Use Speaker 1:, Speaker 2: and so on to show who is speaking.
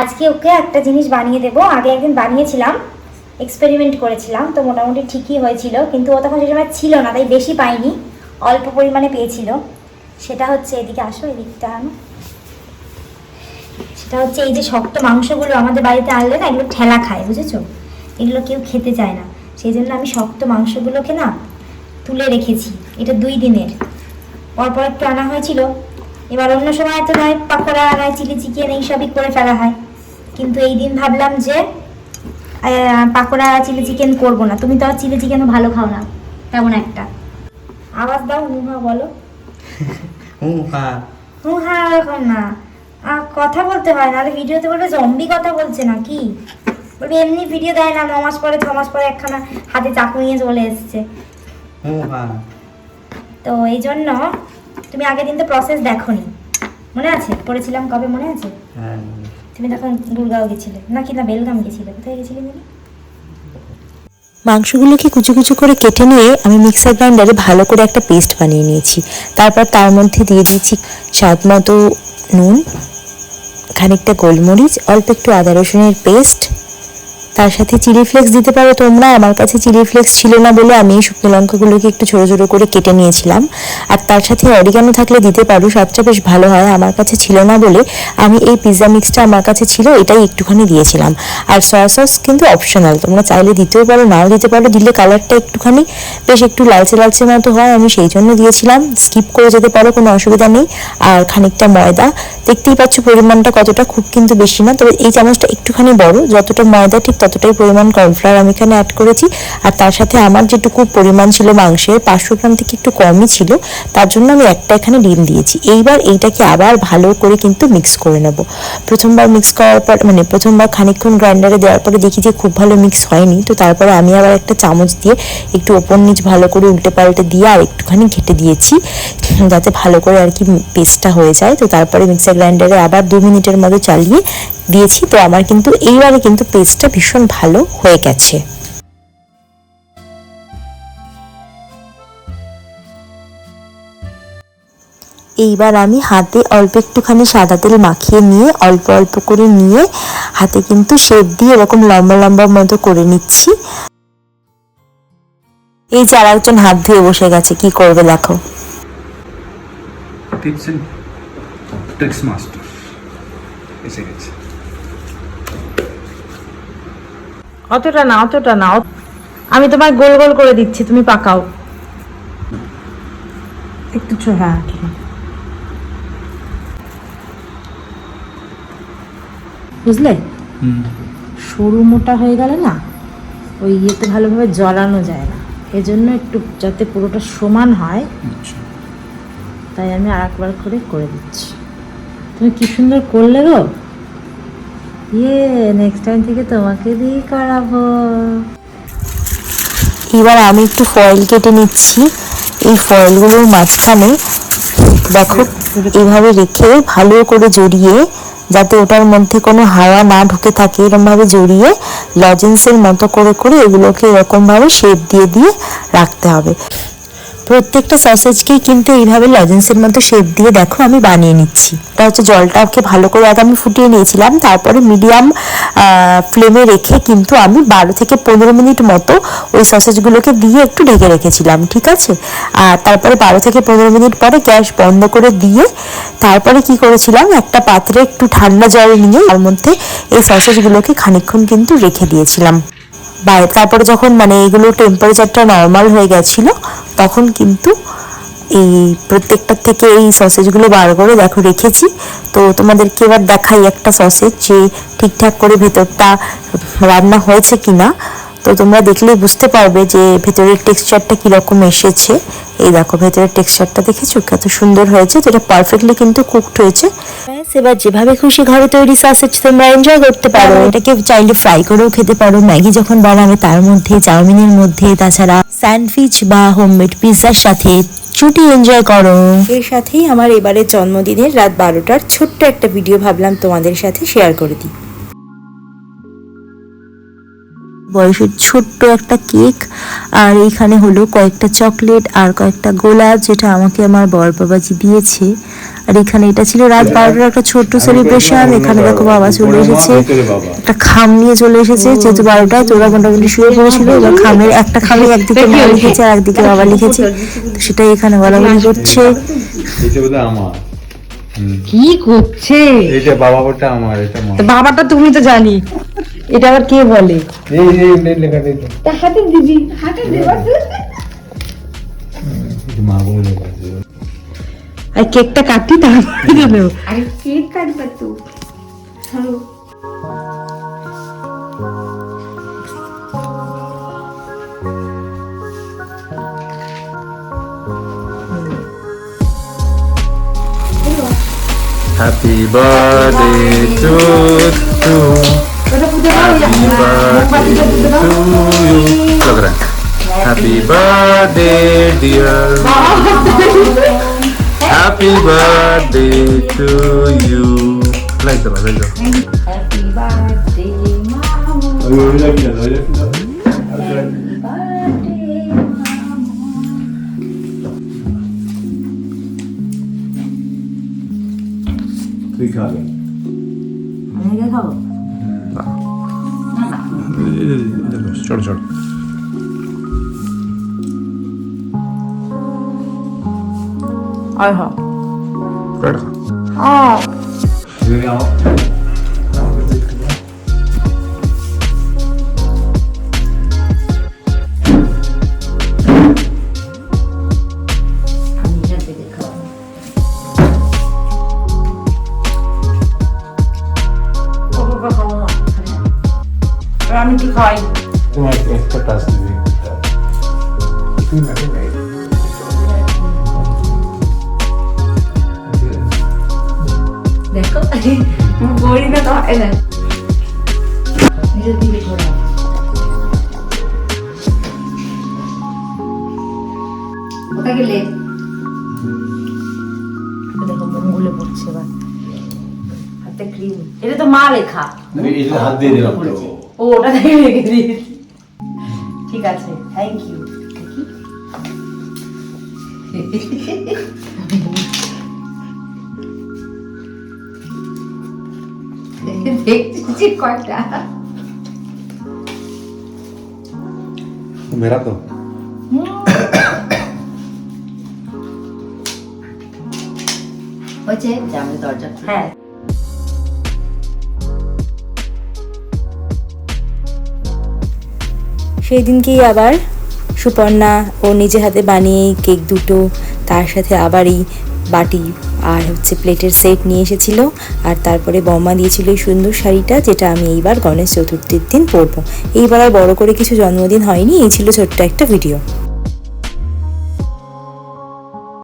Speaker 1: আজকে ওকে একটা জিনিস বানিয়ে দেবো। আগে একদিন বানিয়েছিলাম এক্সপেরিমেন্ট করেছিলাম, তো মোটামুটি ঠিকই হয়েছিল, কিন্তু ও তখন সে সময় ছিল না, তাই বেশি পাইনি, অল্প পরিমাণে পেয়েছিল। সেটা হচ্ছে এদিকে আসো, এদিকটা আনো। সেটা হচ্ছে এই যে শক্ত মাংসগুলো আমাদের বাড়িতে আনলে না, এগুলো ঠেলা খায়, বুঝেছ? এগুলো কেউ খেতে চায় না। সেই জন্য আমি শক্ত মাংসগুলোকে না, তুলে রেখেছি, এটা দুই দিনের। পরপর একটু আনা হয়েছিল এবার অন্য সময় তো নয় পাকোড়া নয় চিলি চিকেন এইসবই করে ফেলা হয়। কিন্তু এই দিন ভাবলাম যে পাকোড়া চিলি চিকেন করব না। তুমি তো আর চিলি চিকেনও ভালো খাও না তেমন একটা? আওয়াজ দাও হুহা বলো।
Speaker 2: হুম হ্যাঁ
Speaker 1: হুহা এরকম না কথা বলতে হয় নাহলে ভিডিওতে বলবে জম্বি কথা বলছে না কি বলবে এমনি ভিডিও দেয় না ন মাস পরে ছমাস পরে একখানা হাতে চাকু নিয়ে চলে এসছে। তো এই জন্য তুমি আগের দিন তো প্রসেস দেখোনি। মনে আছে? করেছিলাম কবে মনে আছে?
Speaker 2: হ্যাঁ।
Speaker 1: তুমি তখন গুরগাঁও গেছিলে। নাকি না বেলগাম গেছিলে? কোথায় গেছিলে তুমি
Speaker 3: মাংসগুলোকে কুচু কুচু করে কেটে নিয়ে আমি মিক্সার গ্রাইন্ডারে ভালো করে একটা পেস্ট বানিয়ে নিয়েছি। তারপর তার মধ্যে দিয়ে দিয়েছি স্বাদ মতো নুন খানিকটা গোলমরিচ অল্প একটু আদা রসুনের পেস্ট তার সাথে চিলি ফ্লেক্স দিতে পারো তোমরা। আমার কাছে চিলি ফ্লেক্স ছিল না বলে আমি এই শুকনো লঙ্কাগুলোকে একটু ছোটো ছোটো করে কেটে নিয়েছিলাম। আর তার সাথে অরিগানো থাকলে দিতে পারো সবটা বেশ ভালো হয়। আমার কাছে ছিল না বলে আমি এই পিৎজা মিক্সটা আমার কাছে ছিল, এটাই একটুখানি দিয়েছিলাম। আর সয়া সস কিন্তু অপশনাল তোমরা চাইলে দিতেও পারো, নাও দিতে পারো, দিলে কালারটা একটুখানি বেশ একটু লালচে লালচে মতো হয়, আমি সেই জন্য দিয়েছিলাম। স্কিপ করে যেতে পারো, কোনো অসুবিধা নেই। আর খানিকটা ময়দা, দেখতেই পাচ্ছ পরিমাণটা কতটা, খুব কিন্তু বেশি না, তবে এই চামচটা একটুখানি বড়, যতটা ময়দা ঠিক ততটাই পরিমাণ কর্নফ্লাওয়ার আমি এখানে অ্যাড করেছি, আর তার সাথে আমার যেটুকু পরিমাণ ছিল মাংসের, পাঁচশো গ্রাম থেকে একটু কমই ছিল, তার জন্য আমি একটা এখানে ডিম দিয়েছি। এইবার এইটাকে আবার ভালো করে কিন্তু মিক্স করে নেব। প্রথমবার মিক্স করার পর মানে প্রথমবার খানিকক্ষণ গ্রাইন্ডারে দেওয়ার পরে দেখি যে খুব ভালো মিক্স হয়নি, তো তারপরে আমি আবার একটা চামচ দিয়ে একটু ওপর নিচ ভালো করে উল্টে পাল্টে দিয়ে আর একটুখানি ঘেটে দিয়েছি, যাতে ভালো করে আর কি পেস্টটা হয়ে যায়। তো তারপরে মিক্সার গ্রাইন্ডারে আবার দু মিনিটের মতো চালিয়ে দিয়েছি, তো আমার কিন্তু এইবারে কিন্তু পেস্টটা ভীষণ ভালো হয়ে গেছে। এইবার আমি হাতে অল্প একটুখানি সাদা তেল মাখিয়ে নিয়ে, অল্প অল্প করে নিয়ে হাতে কিন্তু শেপ দিয়ে এরকম লম্বা লম্বা মতো করে নিচ্ছি। এই যে আর একজন হাত ধুয়ে বসে গেছে, কি করবে দেখো।
Speaker 4: টিপস ট্রিক্স মাস্টার, এসে গেছে।
Speaker 5: অতটা না অতটা না। আমি তোমায় গোল গোল করে দিচ্ছি তুমি পাকাও। একটু হ্যাঁ বুঝলে? সরু মোটা হয়ে গেলে না ওই ইয়েতে ভালোভাবে জ্বলানো যায় না। এজন্য একটু যাতে পুরোটা সমান হয়। তাই আমি আর একবার করে করে দিচ্ছি। তুমি কি সুন্দর করলে গো? ইয়ে নেক্সট টাইম থেকে তোমাকে করাবো।
Speaker 3: এবার আমি একটু ফয়েল কেটে নিচ্ছি। এই ফয়েলগুলোর মাঝখানে দেখো, এভাবে রেখে ভালো করে জড়িয়ে, যাতে ওটার মধ্যে কোনো হাওয়া না ঢুকে থাকে এরকমভাবে জড়িয়ে লজেন্সের মতো করে করে এগুলোকে এরকমভাবে শেপ দিয়ে দিয়ে রাখতে হবে। প্রত্যেকটা সসেজকেই কিন্তু এইভাবে লজেন্সের মতো শেপ দিয়ে দেখো আমি বানিয়ে নিচ্ছি। এটা হচ্ছে জলটাকে ভালো করে আগে আমি ফুটিয়ে নিয়েছিলাম, তারপরে মিডিয়াম ফ্লেমে রেখে কিন্তু আমি বারো থেকে পনেরো মিনিট মতো ওই সসেজগুলোকে দিয়ে একটু ঢেকে রেখেছিলাম, ঠিক আছে? আর তারপরে বারো থেকে পনেরো মিনিট পরে গ্যাস বন্ধ করে দিয়ে তারপরে কি করেছিলাম, একটা পাত্রে একটু ঠান্ডা জল নিয়ে তার মধ্যে এই সসেজগুলোকে খানিকক্ষণ কিন্তু রেখে দিয়েছিলাম। বাইরে তারপরে যখন মানে এগুলো টেম্পারেচারটা নর্মাল হয়ে গেছিল, তখন কিন্তু এই প্রত্যেকটার থেকে এই সসেজগুলো বার করে, দেখো রেখেছি। তো তোমাদেরকে এবার দেখাই একটা সসেজ যে ঠিকঠাক করে ভেতরটা রান্না হয়েছে কিনা। তো তোমরা দেখলে বুঝতে পারবে যে ভেতরের টেক্সচারটা কীরকম এসেছে। এই দেখো ভেতরের টেক্সচারটা দেখেছ? কত সুন্দর হয়েছে। যেটা পারফেক্টলি কিন্তু কুকড হয়েছে। এবার যেভাবে খুশি ঘরে তৈরি সসেজ তোমরা এনজয় করতে পারো। এটাকে চাইলে ফ্রাই করেও খেতে পারো। ম্যাগি যখন বানাবে তার মধ্যে চাউমিনের মধ্যে তাছাড়া স্যান্ডউইচ বা হোমমেড পিৎজার সাথে ছুটি এনজয় করো। এর সাথেই আমার এবারে জন্মদিনের রাত বারোটার ছোট্ট একটা ভিডিও ভাবলাম তোমাদের সাথে শেয়ার করে দিই। বয়সের ছোট্ট একটা কেক আর এইখানে হলো কয়েকটা চকলেট আর কয়েকটা গোলাপ যেটা আমাকে আমার বর বাবাজি দিয়েছে। আর এখানে এটা ছিল রাত বারোটার একটা ছোট্ট সেলিব্রেশন এখানে দেখো বাবা চলে এসেছে। একটা খাম নিয়ে চলে এসেছে যেহেতু বারোটায় তোরা মোটামুটি শুয়ে পড়েছিল এবার খামের একটা খামে একদিকে মা লিখেছে আর একদিকে বাবা লিখেছে। তো সেটাই এখানে বলাবলি করছে।
Speaker 4: আমার।
Speaker 5: কি করছে?
Speaker 4: এটা বাবা ওটা আমার এটা মা।
Speaker 5: তো বাবাটা তুমি তো জানি। এটা আবার কে বলে?
Speaker 4: এই এই এই তো।
Speaker 5: হাতে দিদি হাতে দেবা।
Speaker 4: এই মা বলে লেখা
Speaker 5: আর কেকটা কাটি তারপরে দেবো।
Speaker 1: আরে কেক কাটবা তো।
Speaker 4: Happy birthday to you. Happy birthday to you. लग रहा है Happy birthday dear. Happy birthday to you. Like the like the. তুই খাবে চলো চলো
Speaker 5: আয় হ
Speaker 4: পেট
Speaker 5: খাই
Speaker 4: তোমার একটা টাচ দিবি তুই না
Speaker 1: দেখো বড়ি না। তো হয় না নিজের দিকে ঘোরা কোথায় গেলে?
Speaker 5: দেখো মঙ্গলে পড়ছে এবার। হাতে ক্রিম এটা তো মা লেখা।
Speaker 4: হাত দিয়ে দিলাম
Speaker 5: ও ওটা থেকে রেখে দিয়েছি। ঠিক আছে থ্যাংক ইউ
Speaker 1: দেখছি কয়টা।
Speaker 4: মেরা তো।
Speaker 1: হয়েছে? দরজা
Speaker 5: হ্যাঁ।
Speaker 3: সেই দিনকেই আবার সুপর্ণা ও নিজে হাতে বানিয়ে কেক দুটো, তার সাথে আবারই বাটি আর হচ্ছে প্লেটের সেট নিয়ে এসেছিল। আর তারপরে বম্মা দিয়েছিল এই সুন্দর শাড়িটা, যেটা আমি এইবার গণেশ চতুর্থীর দিন পরবো। এইবার আর বড় করে কিছু জন্মদিন হয়নি, এই ছিল ছোট্ট একটা ভিডিও।